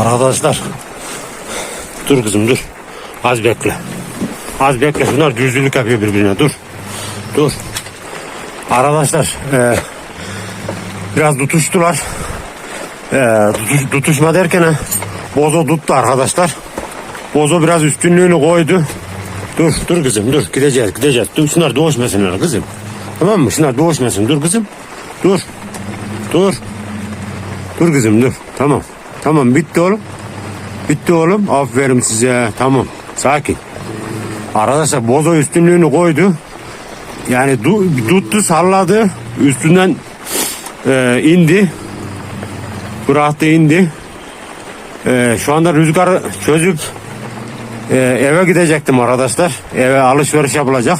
Arkadaşlar. Dur kızım dur. Az bekle. Az bekle. Şunlar düzlülük yapıyor birbirine. Dur. Dur. Arkadaşlar. eee, biraz tutuştular. Eee, tutuş, tutuşma derken ha, Bozo tuttu arkadaşlar. Bozo biraz üstünlüğünü koydu. Dur dur kızım dur gideceğiz gideceğiz. Dur şunlar doğuşmasınlar kızım. Tamam mı? Şunlar doğuşmasın. Dur kızım. Dur. Dur. Dur kızım dur. Tamam. Tamam bitti oğlum. Bitti oğlum. Aferin size. Tamam. Sakin. Arkadaşlar bozo üstünlüğünü koydu. Yani du- tuttu salladı. Üstünden e, indi. Bıraktı indi. E, şu anda rüzgarı çözüp e, eve gidecektim arkadaşlar. Eve alışveriş yapılacak.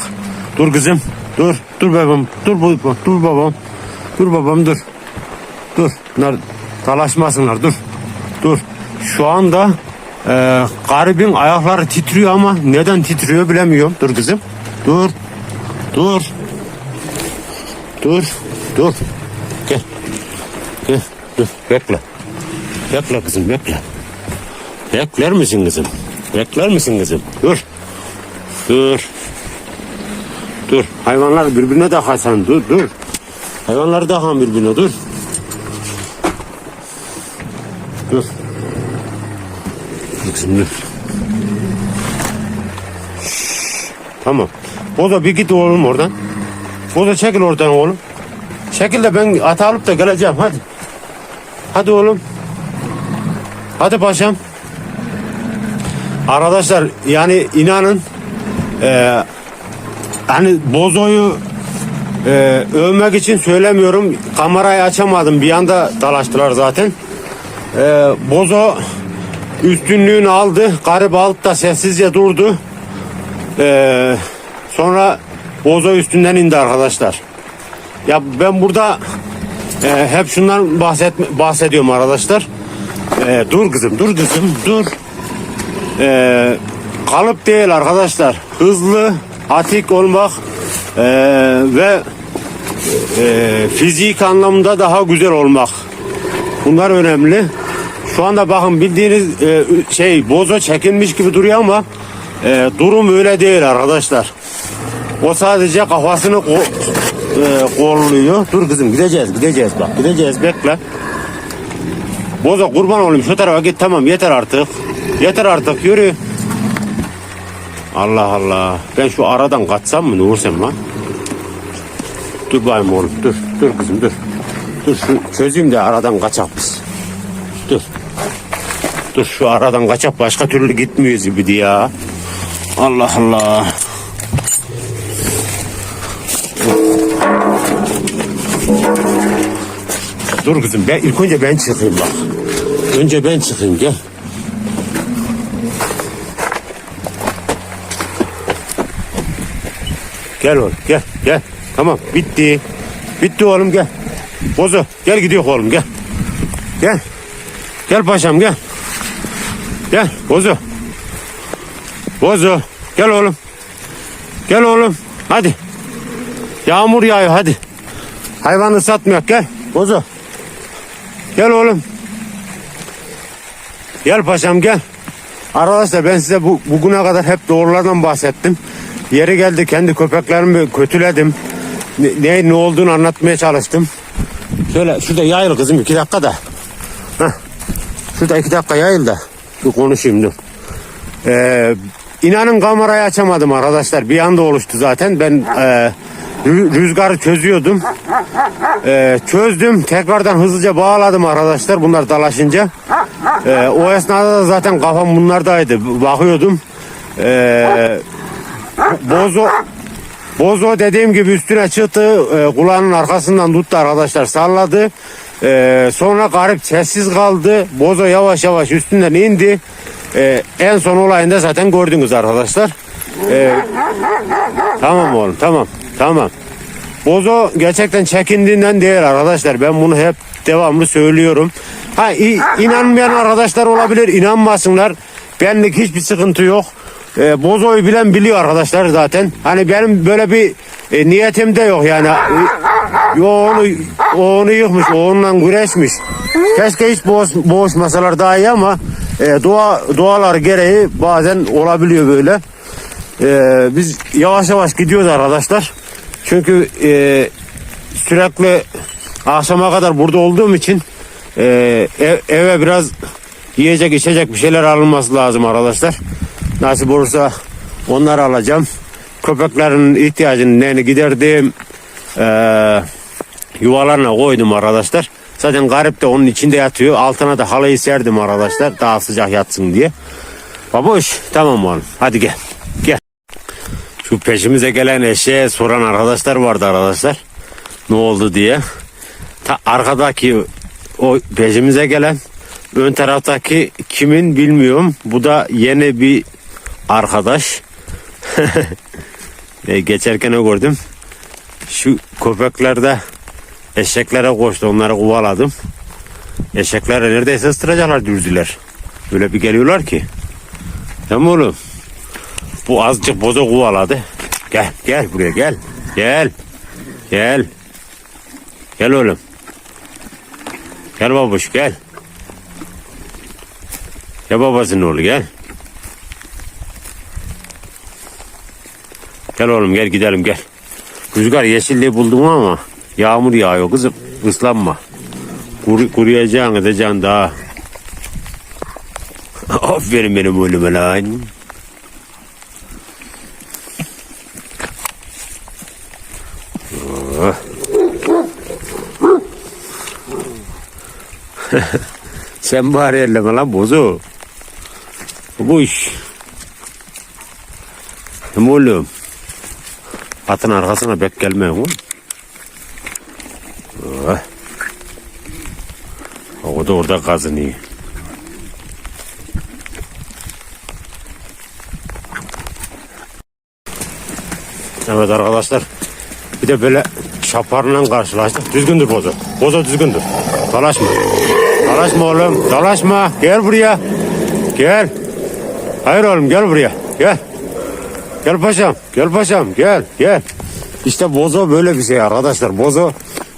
Dur kızım. Dur. Dur babam. Dur dur babam. Dur babam dur. Dur. Bunlar dalaşmasınlar. Dur. Dur. Şu anda e, garibin ayakları titriyor ama neden titriyor bilemiyorum. Dur kızım. Dur. Dur. Dur. Dur. Gel. Gel. Dur. Bekle. Bekle kızım bekle. Bekler misin kızım? Bekler misin kızım? Dur. Dur. Dur. Hayvanlar birbirine de Hasan. Dur dur. Hayvanlar da han birbirine dur. Dur. Kızım dur. Şşş, Tamam. Boza bir git oğlum oradan. Boza çekil oradan oğlum. Çekil de ben ata alıp da geleceğim hadi. Hadi oğlum. Hadi paşam. Arkadaşlar yani inanın eee hani bozoyu eee, övmek için söylemiyorum. Kamerayı açamadım. Bir anda dalaştılar zaten. Eee, bozo üstünlüğünü aldı. Garip altta sessizce durdu. Eee, sonra bozo üstünden indi arkadaşlar. Ya ben burada eee, hep şundan bahset bahsediyorum arkadaşlar. Eee, dur kızım, dur kızım, dur. Eee, kalıp değil arkadaşlar. Hızlı, atik olmak eee, ve eee, fizik anlamda daha güzel olmak. Bunlar önemli. Şu anda bakın bildiğiniz eee, şey bozo çekilmiş gibi duruyor ama eee, durum öyle değil arkadaşlar. O sadece kafasını ko eee, kolluyor. Dur kızım gideceğiz gideceğiz bak gideceğiz bekle. Bozo kurban olayım şu tarafa git tamam yeter artık. Yeter artık yürü. Allah Allah. Ben şu aradan kaçsam mı ne olsam lan? Dur bayım oğlum dur. Dur kızım dur. Dur şu çözeyim de aradan kaçak biz. Dur. Dur şu aradan kaçak başka türlü gitmiyoruz gibi ya. Allah Allah. Dur kızım ben ilk önce ben çıkayım bak. Önce ben çıkayım gel. Gel oğlum gel gel. Tamam bitti. Bitti oğlum gel. Bozu gel gidiyor oğlum gel. Gel. Gel paşam gel. Gel Bozu. Bozu gel oğlum. Gel oğlum hadi. Yağmur yağıyor hadi. Hayvanı satmıyor gel. Bozu. Gel oğlum. Gel paşam gel. Arkadaşlar ben size bu, bugüne kadar hep doğrulardan bahsettim. Yeri geldi kendi köpeklerimi kötüledim. Ne, ne, ne olduğunu anlatmaya çalıştım. Şöyle şurada yayıl kızım iki dakika da. Heh. Şurada iki dakika yayıl da. Bir konuşayım dur. Ee, inanın kamerayı açamadım arkadaşlar. Bir anda oluştu zaten. Ben e, rü- rüzgarı çözüyordum. Ee, çözdüm. Tekrardan hızlıca bağladım arkadaşlar. Bunlar dalaşınca. Ee, o esnada da zaten kafam bunlardaydı. Bakıyordum. Ee, bozo Bozo dediğim gibi üstüne çıktı. E, kulağının arkasından tuttu arkadaşlar. Salladı. E, sonra garip sessiz kaldı. Bozo yavaş yavaş üstünden indi. E, en son olayında zaten gördünüz arkadaşlar. E, tamam oğlum tamam. Tamam. Bozo gerçekten çekindiğinden değil arkadaşlar. Ben bunu hep devamlı söylüyorum. Ha inanmayan arkadaşlar olabilir. inanmasınlar. Benlik hiçbir sıkıntı yok. Ee, Bozo'yu bilen biliyor arkadaşlar zaten. Hani benim böyle bir e, niyetim de yok yani. Yo onu, onu yıkmış, o onunla güreşmiş. Keşke hiç boğuş, boğuşmasalar daha iyi ama e, doğa, doğalar gereği bazen olabiliyor böyle. E, biz yavaş yavaş gidiyoruz arkadaşlar. Çünkü e, sürekli akşama kadar burada olduğum için e, ev- eve biraz yiyecek içecek bir şeyler alınması lazım arkadaşlar. Nasip olursa onları alacağım. Köpeklerin ihtiyacını neyini giderdim. E, yuvalarına koydum arkadaşlar. Zaten garip de onun içinde yatıyor. Altına da halıyı serdim arkadaşlar. Daha sıcak yatsın diye. Babuş tamam oğlum. Hadi gel. Gel. Şu peşimize gelen eşeğe soran arkadaşlar vardı arkadaşlar. Ne oldu diye. Ta arkadaki o peşimize gelen ön taraftaki kimin bilmiyorum. Bu da yeni bir arkadaş. E, geçerken gördüm. Şu köpeklerde eşeklere koştu. Onları kovaladım. Eşekler neredeyse ıstıracaklar dürdüler. Öyle bir geliyorlar ki. Tamam oğlum. Bu azıcık boza kovaladı. Gel gel buraya gel. Gel. Gel. Gel oğlum. Gel babuş gel. Gel babasının oğlu gel. Gel oğlum gel gidelim gel. Rüzgar yeşilliği buldum ama yağmur yağıyor kızım. Islanma. Kuru, kuruyacaksın edeceksin daha. Aferin benim oğluma lan. Sen bari elleme lan bozu. Bu iş. Hem oğlum. Atın arkasına bek gelme oğlum. Oh. O da orada kazınıyor. Evet arkadaşlar. Bir de böyle şaparla karşılaştık. Düzgündür bozu. Bozu düzgündür. Dalaşma. Dalaşma oğlum. Dalaşma. Gel buraya. Gel. Hayır oğlum gel buraya. Gel. Gel paşam. Gel paşam. Gel. Gel. İşte bozo böyle bir şey arkadaşlar. Bozo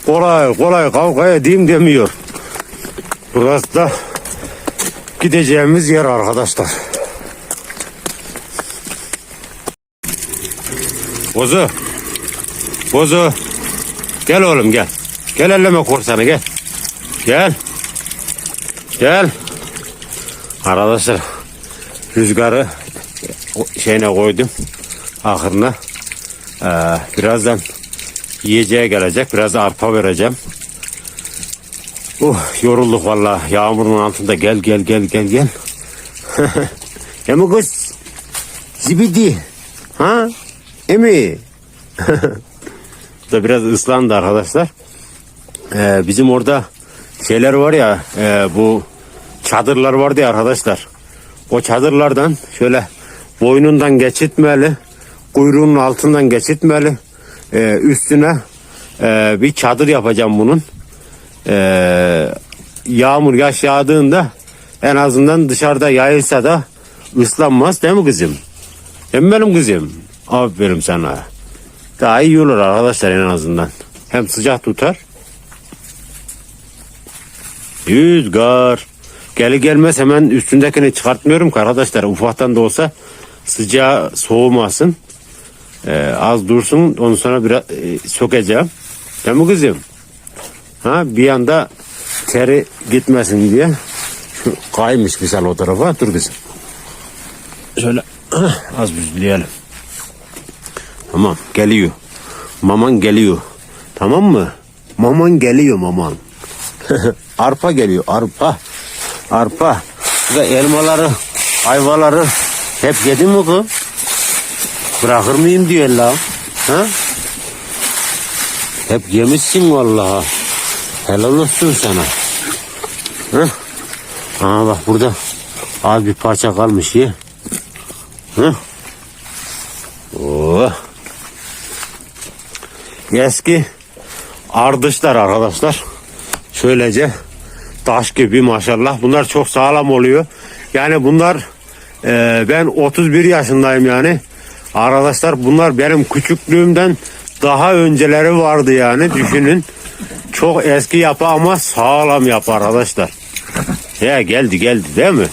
kolay kolay kavgaya edeyim demiyor. Burası da gideceğimiz yer arkadaşlar. Bozu. Bozu. Gel oğlum gel. Gel elleme korsanı gel. Gel. Gel. Arkadaşlar rüzgarı şeyine koydum. Ahırına. Ee, birazdan yiyeceğe gelecek. Biraz arpa vereceğim. Uh yorulduk valla. Yağmurun altında gel gel gel gel gel. Emi kız. Zibidi. Ha? Emi. Da biraz ıslandı arkadaşlar. Ee, bizim orada şeyler var ya e, bu çadırlar vardı ya arkadaşlar. O çadırlardan şöyle boynundan geçitmeli, kuyruğunun altından geçitmeli, e, üstüne e, bir çadır yapacağım bunun. E, yağmur yaş yağdığında en azından dışarıda yayılsa da ıslanmaz değil mi kızım? Hem benim kızım. Aferin sana. Daha iyi olur arkadaşlar en azından. Hem sıcak tutar. Rüzgar. Geli gelmez hemen üstündekini çıkartmıyorum ki arkadaşlar. Ufaktan da olsa sıcağı soğumasın. Ee, az dursun ondan sonra biraz e, sökeceğim. Değil mi kızım? Ha, bir anda teri gitmesin diye. Şu kaymış misal o tarafa. Dur kızım. Şöyle az büzleyelim. Tamam geliyor. Maman geliyor. Tamam mı? Maman geliyor maman. arpa geliyor arpa. Arpa. Ve elmaları, ayvaları hep yedin mi kız? Bırakır mıyım diyor la. Ha? Hep yemişsin vallahi. Helal olsun sana. Ha? Aa bak burada az bir parça kalmış ye. Hı? Oh. Eski ardışlar arkadaşlar. Şöylece taş gibi maşallah. Bunlar çok sağlam oluyor. Yani bunlar e, ben 31 yaşındayım yani. Arkadaşlar bunlar benim küçüklüğümden daha önceleri vardı yani düşünün. Çok eski yapı ama sağlam yapı arkadaşlar. Ya geldi geldi değil mi?